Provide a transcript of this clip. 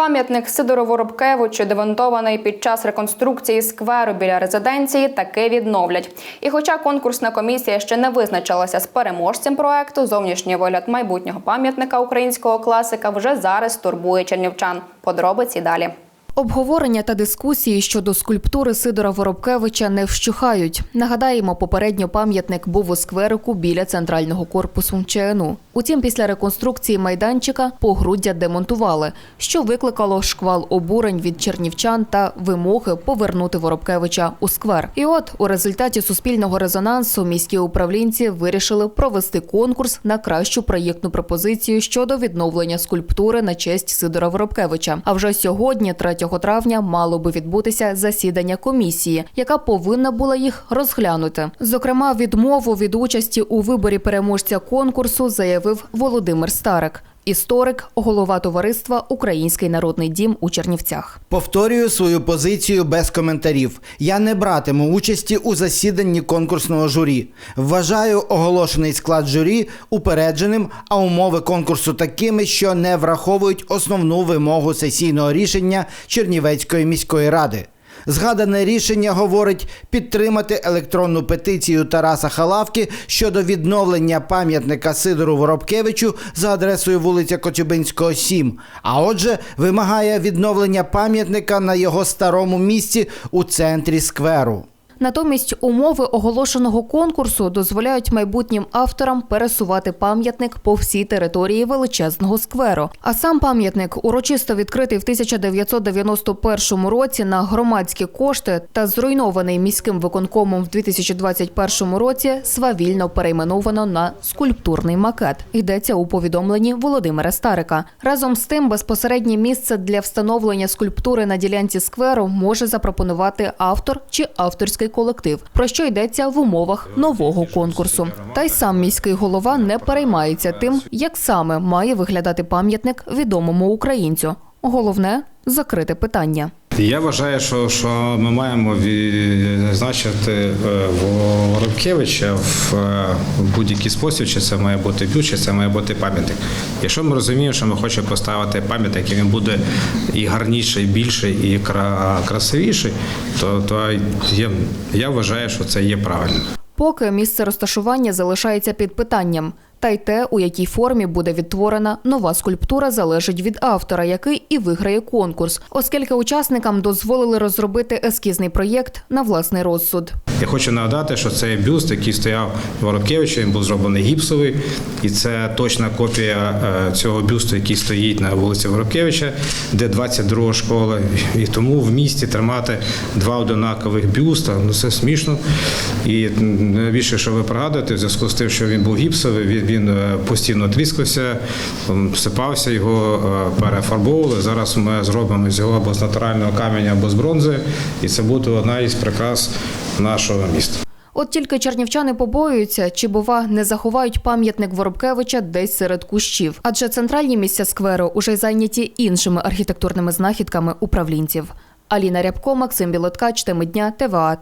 Пам'ятник Сидору Воробкевичу, демонтований під час реконструкції скверу біля резиденції, таки відновлять. І хоча конкурсна комісія ще не визначилася з переможцем проекту, зовнішній вигляд майбутнього пам'ятника українського класика вже зараз турбує чернівчан. Подробиці далі. Обговорення та дискусії щодо скульптури Сидора Воробкевича не вщухають. Нагадаємо, попередньо пам'ятник був у скверику біля центрального корпусу ЧНУ. Утім, після реконструкції майданчика погруддя демонтували, що викликало шквал обурень від чернівчан та вимоги повернути Воробкевича у сквер. І от у результаті суспільного резонансу міські управлінці вирішили провести конкурс на кращу проєктну пропозицію щодо відновлення скульптури на честь Сидора Воробкевича. А вже сьогодні, 3 травня, мало би відбутися засідання комісії, яка повинна була їх розглянути. Зокрема, відмову від участі у виборі переможця конкурсу заявив Володимир Старик. Історик, голова товариства Український народний дім у Чернівцях. Повторюю свою позицію без коментарів. Я не братиму участі у засіданні конкурсного журі. Вважаю оголошений склад журі упередженим, а умови конкурсу такими, що не враховують основну вимогу сесійного рішення Чернівецької міської ради. Згадане рішення говорить підтримати електронну петицію Тараса Халавки щодо відновлення пам'ятника Сидору Воробкевичу за адресою вулиця Коцюбинського, 7. А отже, вимагає відновлення пам'ятника на його старому місці у центрі скверу. Натомість умови оголошеного конкурсу дозволяють майбутнім авторам пересувати пам'ятник по всій території величезного скверу. А сам пам'ятник урочисто відкритий в 1991 році на громадські кошти та зруйнований міським виконкомом в 2021 році свавільно перейменовано на скульптурний макет. Йдеться у повідомленні Володимира Старика. Разом з тим, безпосереднє місце для встановлення скульптури на ділянці скверу може запропонувати автор чи авторський колектив, про що йдеться в умовах нового конкурсу. Та й сам міський голова не переймається тим, як саме має виглядати пам'ятник відомому українцю. Головне закрите питання. Я вважаю, що, що ми маємо відзначити е, Воробкевича в е, будь-який спосіб, чи це має бути бюст, чи це має бути пам'ятник. Якщо ми розуміємо, що ми хочемо поставити пам'ятник, і він буде і гарніший, і більший, і кра- красивіший, то, то я, я вважаю, що це є правильно. Поки місце розташування залишається під питанням. Та й те, у якій формі буде відтворена нова скульптура, залежить від автора, який і виграє конкурс, оскільки учасникам дозволили розробити ескізний проєкт на власний розсуд. Я хочу нагадати, що цей бюст, який стояв Воробкевича, він був зроблений гіпсовий, і це точна копія е, цього бюсту, який стоїть на вулиці Воробкевича, де 22 школа. І тому в місті тримати два одинакових бюста, ну це смішно. І найбільше, що ви пригадуєте, в зв'язку з тим, що він був гіпсовий, він, він е, постійно тріскався, всипався, його е, перефарбовували. Зараз ми зробимо з його або з натурального каменя, або з бронзи, і це буде одна із прикрас нашого міста. От тільки чернівчани побоюються, чи бува не заховають пам'ятник Воробкевича десь серед кущів, адже центральні місця скверу уже зайняті іншими архітектурними знахідками управлінців. Аліна Рябко, Максим Білоткач, теми дня, ТВА.